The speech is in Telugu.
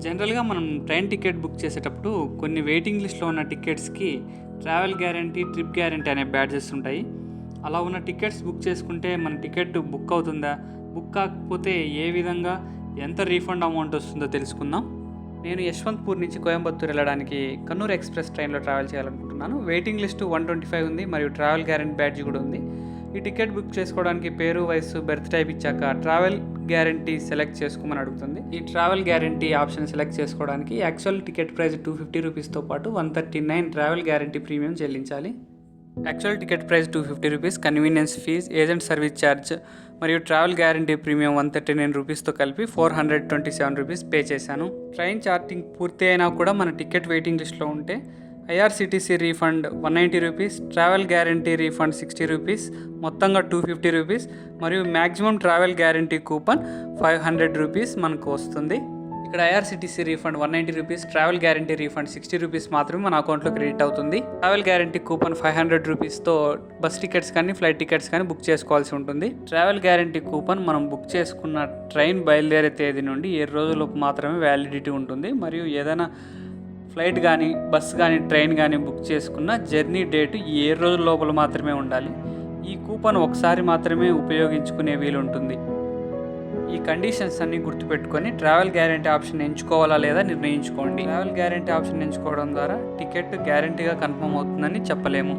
జనరల్గా మనం ట్రైన్ టికెట్ బుక్ చేసేటప్పుడు కొన్ని వెయిటింగ్ లిస్ట్లో ఉన్న టికెట్స్కి ట్రావెల్ గ్యారంటీ ట్రిప్ గ్యారంటీ అనే బ్యాడ్జెస్ ఉంటాయి. అలా ఉన్న టికెట్స్ బుక్ చేసుకుంటే మన టికెట్ బుక్ అవుతుందా? బుక్ కాకపోతే ఏ విధంగా? ఎంత రీఫండ్ అమౌంట్ వస్తుందో తెలుసుకుందాం. నేను యశ్వంత్పూర్ నుంచి కోయంబత్తూర్ వెళ్ళడానికి కన్నూర్ ఎక్స్ప్రెస్ ట్రైన్లో ట్రావెల్ చేయాలనుకుంటున్నాను. Waiting list one twenty five ఉంది మరియు ట్రావెల్ గ్యారంటీ బ్యాడ్జ్ కూడా ఉంది. ఈ టికెట్ బుక్ చేసుకోవడానికి పేరు వయసు బెర్త్ టైప్ ఇచ్చాక ట్రావెల్ గ్యారంటీ సెలెక్ట్ చేసుకోమని అడుగుతుంది. ఈ ట్రావెల్ గ్యారంటీ ఆప్షన్ సెలెక్ట్ చేసుకోవడానికి actual ticket price two fifty రూపీస్తో పాటు one thirty nine travel guarantee premium చెల్లించాలి. Actual ticket price two fifty rupees convenience fees agent service charge మరియు travel guarantee premium one thirty nine రూపీస్తో కలిపి four hundred twenty seven rupees pay చేశాను. ట్రైన్ చార్టింగ్ పూర్తి అయినా కూడా మన టికెట్ వెయిటింగ్ లిస్ట్లో ఉంటే IRCTC refund one ninety rupees travel guarantee refund sixty rupees మొత్తంగా టూ ఫిఫ్టీ రూపీస్ మరియు maximum travel guarantee coupon five hundred rupees మనకు వస్తుంది. ఇక్కడ IRCTC refund one ninety rupees travel guarantee refund sixty rupees మాత్రమే మన అకౌంట్లో క్రెడిట్ అవుతుంది. Travel guarantee coupon five hundred రూపీస్తో bus tickets కానీ ఫ్లైట్ టికెట్స్ కానీ బుక్ చేసుకోవాల్సి ఉంటుంది. ట్రావెల్ గ్యారంటీ కూపన్ మనం బుక్ చేసుకున్న ట్రైన్ బయలుదేరే తేదీ నుండి ఏడు రోజులకు మాత్రమే వ్యాలిడిటీ ఉంటుంది. మరియు ఏదైనా ఫ్లైట్ కానీ బస్సు కానీ ట్రైన్ కానీ బుక్ చేసుకున్న జర్నీ డేట్ ఏ రోజుల లోపల మాత్రమే ఉండాలి. ఈ కూపన్ ఒకసారి మాత్రమే ఉపయోగించుకునే వీలు ఉంటుంది ఈ కండిషన్స్ అన్నీ గుర్తుపెట్టుకొని ట్రావెల్ గ్యారంటీ ఆప్షన్ ఎంచుకోవాలా లేదా నిర్ణయించుకోండి. ట్రావెల్ గ్యారంటీ ఆప్షన్ ఎంచుకోవడం ద్వారా టికెట్ గ్యారంటీగా కన్ఫర్మ్ అవుతుందని చెప్పలేము.